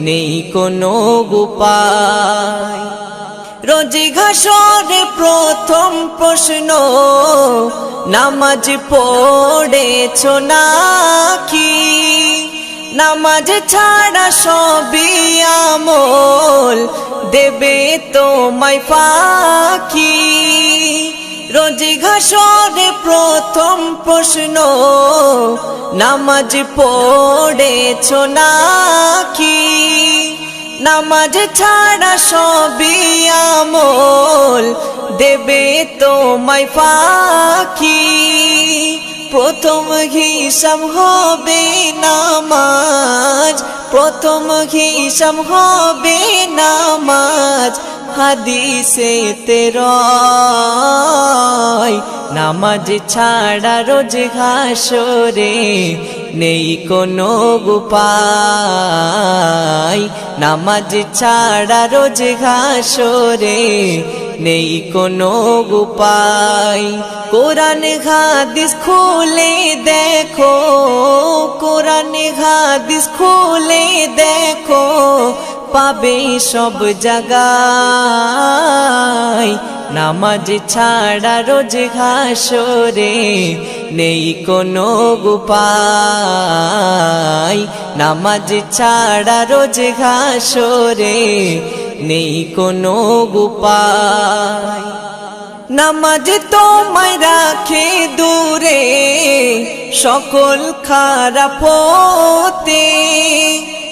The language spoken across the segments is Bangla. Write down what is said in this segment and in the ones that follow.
নেই কোনো গুপায় রোজ ঘাসরে প্রথম প্রশ্ন, নামাজ পড়েছ নাকি? নামাজ ছাড়া সবই আমল, দেবে তোমায় ফাঁকি। রোজ ঘাসরে প্রথম প্রশ্ন, নামাজ পড়েছ নাকি? নামাজ ছাড়া সবই আমল, দেবে তোমায় ফাঁকি। প্রথম হিসাব হবে নামাজ, প্রথম হিসাব হবে নামাজ হাদিসে তেরয় নামাজ ছাড়া রোজ ঘাসরে নেই কোনো গুপায় নামাজ ছাড়া রোজ ঘাসরে নেই কোনো গুপায় কোরআন হাদিস খুলে দেখো, কোরআন হাদিস খুলে দেখো পাবে সব জায়গায় নামাজ ছাড়া রোজ ঘাসরে নেই কোনো গুপায় নামাজ ছাড়া রোজ ঘাসরে নেই কোনো গুপায় নামাজ তোমায় রাখে দূরে, সকল খারাপ হতে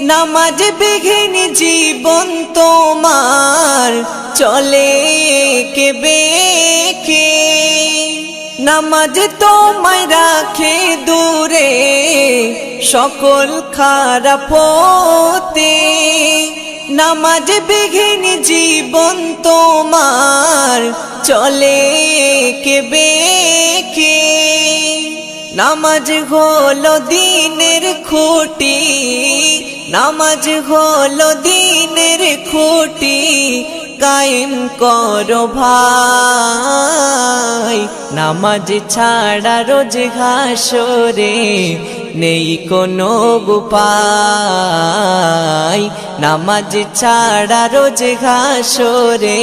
নামাজ বিঘিন জীবন তোমার চলে কে বেকে নামাজ তোমায় রাখে দূরে সকল খারাপ হতে নামাজ বিঘিন জীবন তোমার চলে কে বেকে নামাজ হলো দিনের খুঁটি। নামাজ হলো দিনের খুঁটি, কায়েম করো ভাই। নামাজ ছাড়া রোজ ঘাসরে নেই কোনো গুপায় নামাজ ছাড়া রোজ ঘাসরে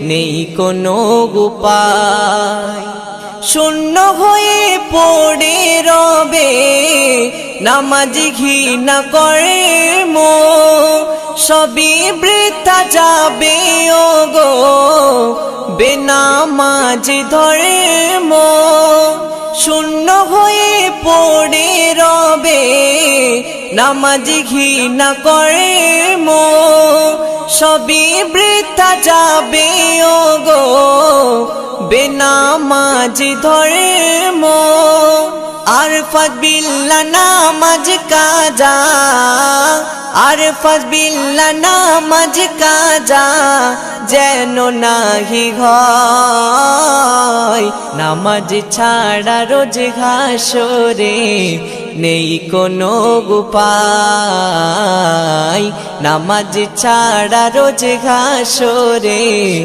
নেই কোনো গুপায় শূন্য হয়ে পড়ে রবে, নামাজ ঘৃণা করে মো। সবই বৃথা যাবে ও গো বেনামাজ ধরে মো। শূন্য হয়ে পড়ে রবে, নামাজ ঘৃণা করে মো। সবই বৃথা যাবে ও গো বেনামাজি ধরে আর ফজবিল্লা নামাজ কাজা আর ফজবিল্লা নামাজ কাজা, যেন নাহি ঘয় নামাজ ছাড়া রোজ ঘাসরে নেই কোনো গুপায় নামাজ ছাড়া রোজ ঘাসরে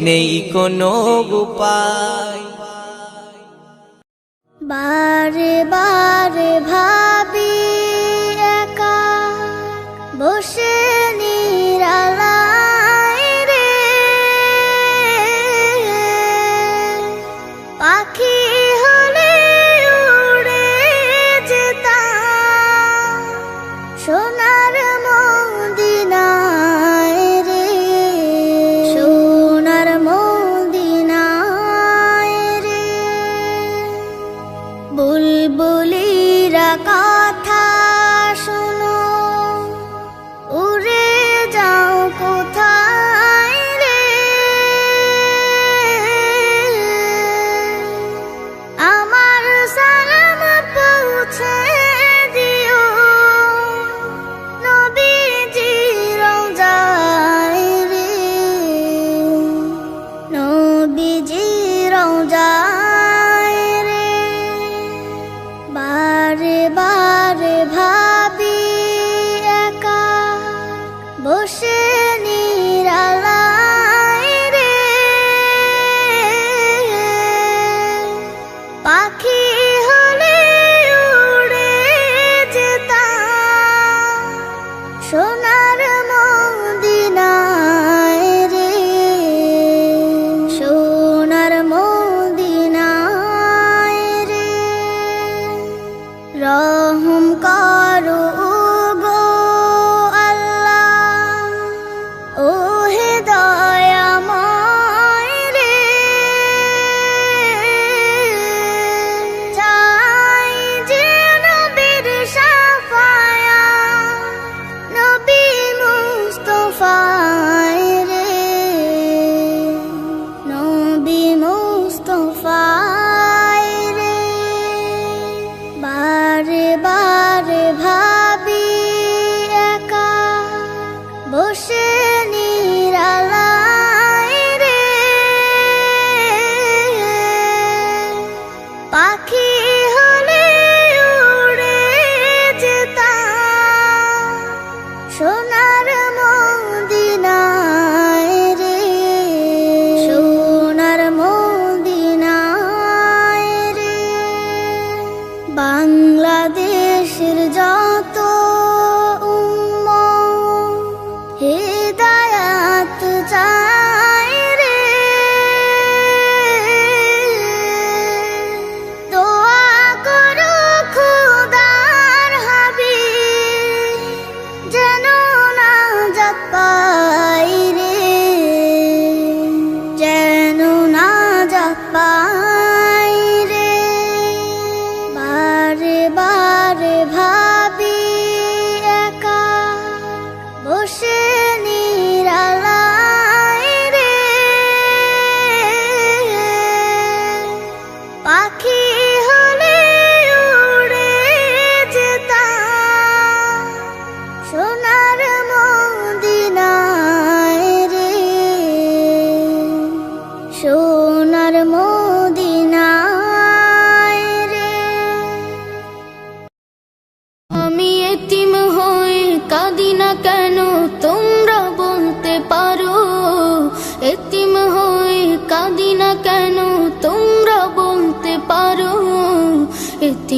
নেই কোনো উপায়। বারে বারে time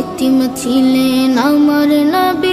এতিম ছিলেন আমার নবী।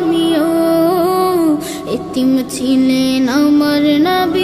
এতিম ছিলেন আমার নবী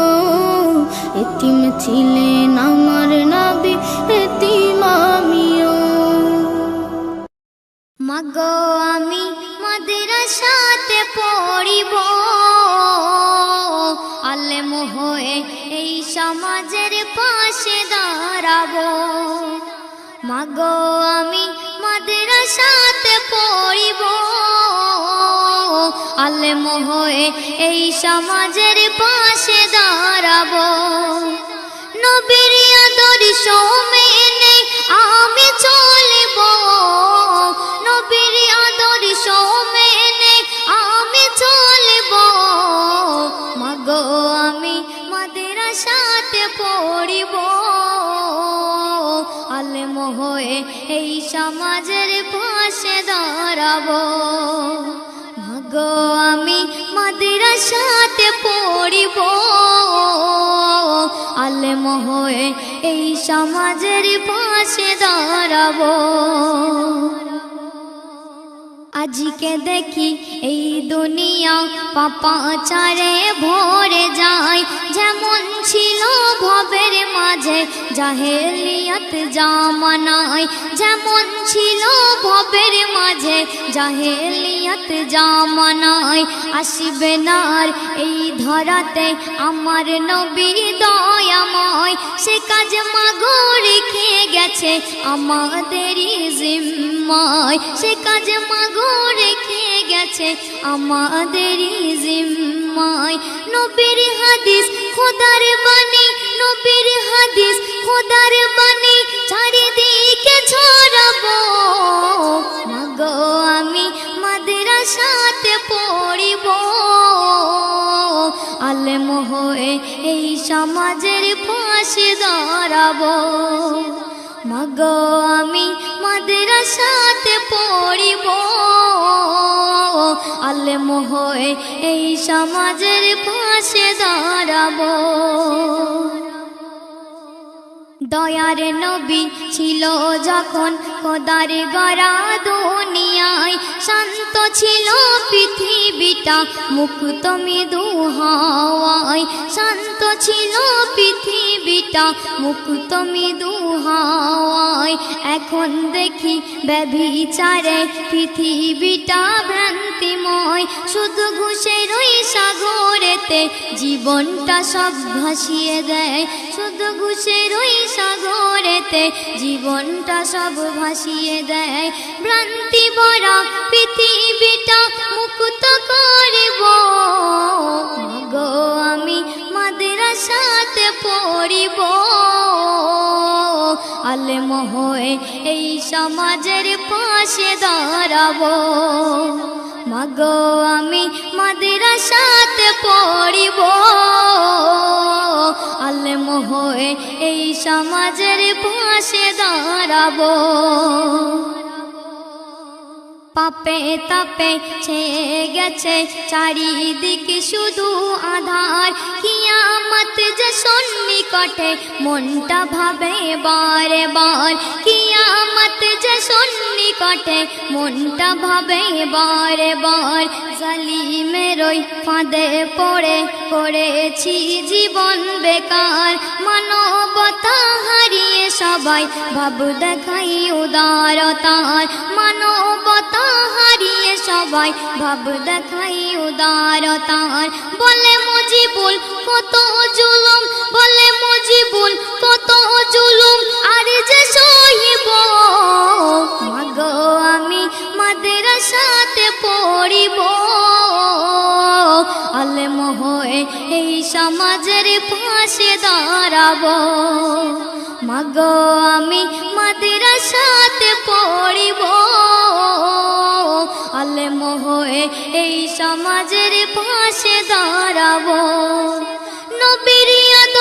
এতিম ছিলেন আমার নাবি, এতিম আমিও। মাগো, আমি মাদ্রাসাতে পড়িব। আলেম হয়ে এই সমাজের পাশে দাঁড়াবো। মাগো, আমি মাদ্রাসাতে পড়িব। আলেম হয়ে এই সমাজের পাশে দাঁড়াবো। নবীর আদর্শ মেনে আমি চলিব। নবীর আদর্শ মেনে আমি চলিব। মাগো, আমি মাদ্রাসাতে পড়িব। আলেম হয়ে এই সমাজের পাশে দাঁড়াবো। মাগো আমি মাদ্রাসাতে পড়িব। আলেম হয়ে এই সমাজের পাশে দাঁড়াবো। আজকে দেখি এই দুনিয়া পাপাচারে ভরে যায়। যেমন ছিল ভবের মাঝে, জাহেলিয়াত জামানায়। যেমন ছিল ভবের মাঝে, জাহেলিয়াত জামানায়। আসবে নার এই ধরাতে আমার নবী দয়াময়। সে কাজ মাগো রেখে গেছে আমাদেরই জিম্মায়। সে কাজ মাগো রেখে গেছে আমাদেরই জিম্মায়। নবীর হাদিস, খোদার বাণী, নবীর হাদিস, খোদার বাণী চারিদিকে ছড়াবো। মাগো আমি মাদ্রাসাতে পড়িব। আলেম হয়ে এই সমাজের পাশে দাঁড়াবো মাগো আমি মাদ্রাসাতে পড়িব হয়ে এই সমাজের পাশে দাঁড়াবো। দয়ার নবী ছিল যখন খোদার গড়া দুনিয়ায়, শান্ত ছিল পৃথিবীটা মুক্ত মৃদু হাওয়ায়, শান্ত ছিল পৃথিবীটা মুক্ত মৃদু হাওয়ায়। এখন দেখি ব্যভিচারে পৃথিবীটা ভ্রান্তিময়, শুধু ঘুষের ওই সাগরে সাগরেতে জীবনটা সব ভাসিয়ে দেয়। শুধু ঘুষের ওই সাগরেতে জীবনটা সব ভাসিয়ে দেয়। ভ্রান্তি ভরা পৃথিবীটা মুক্ত করিব। গো আমি মাদ্রাসাতে পড়িব। আলে মহয়ে এই সমাজের পাশে দাঁড়াবো। মাগো, আমি মাদ্রাসাতে পড়িব। আলে মহয়ে এই সমাজের পাশে দাঁড়াবো। পাপে তাপে ছেয়ে গেছে, চারিদিকে শুধু আধার। কিয়ামত যে সন্নিকটে মনটা ভাবে বারে বার কিয়ামত যে সন্নিকটে মনটা ভাবে বারে বার জালিমের ওই ফাঁদে পড়ে করেছি জীবন বেকার মানবতা হারিয়ে সবাই ভাব দেখাই উদারতার মানবতা হারিয়ে সবাই ভাব দেখাই উদারতার বলে মুজিবুল কত জুলুম বলে মুজিবুল, কত জুলুম, আর যে সহিব। মাগো, আমি মাদ্রাসাতে পড়িব। আলে মহয়ে এই সমাজের পাশে দাঁড়াবো। মাগো, আমি মাদ্রাসাতে পড়িব। আলে মহয়ে এই সমাজের পাশে দাঁড়াবো।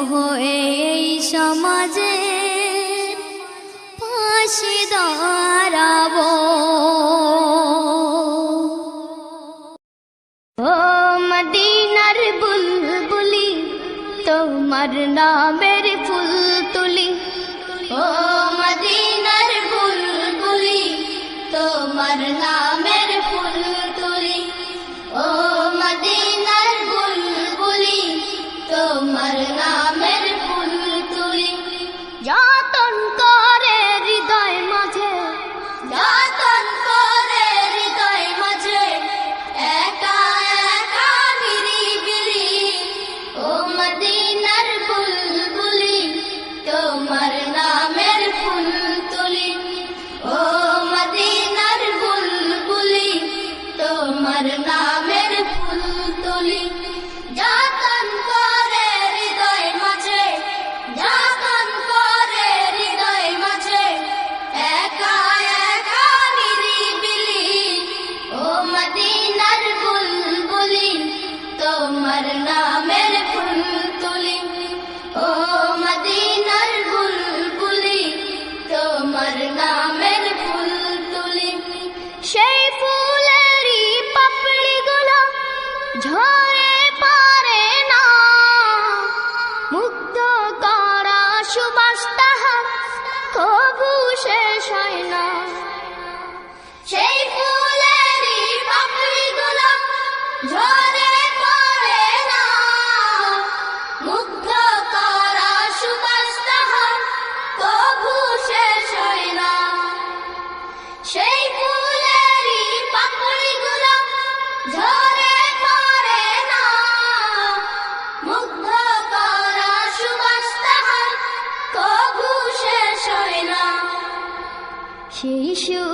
এই সমাজে পাশে দাঁড়াব। ও মদিনার বুলবুলি তোমার নামের ফুল তুলি। ও you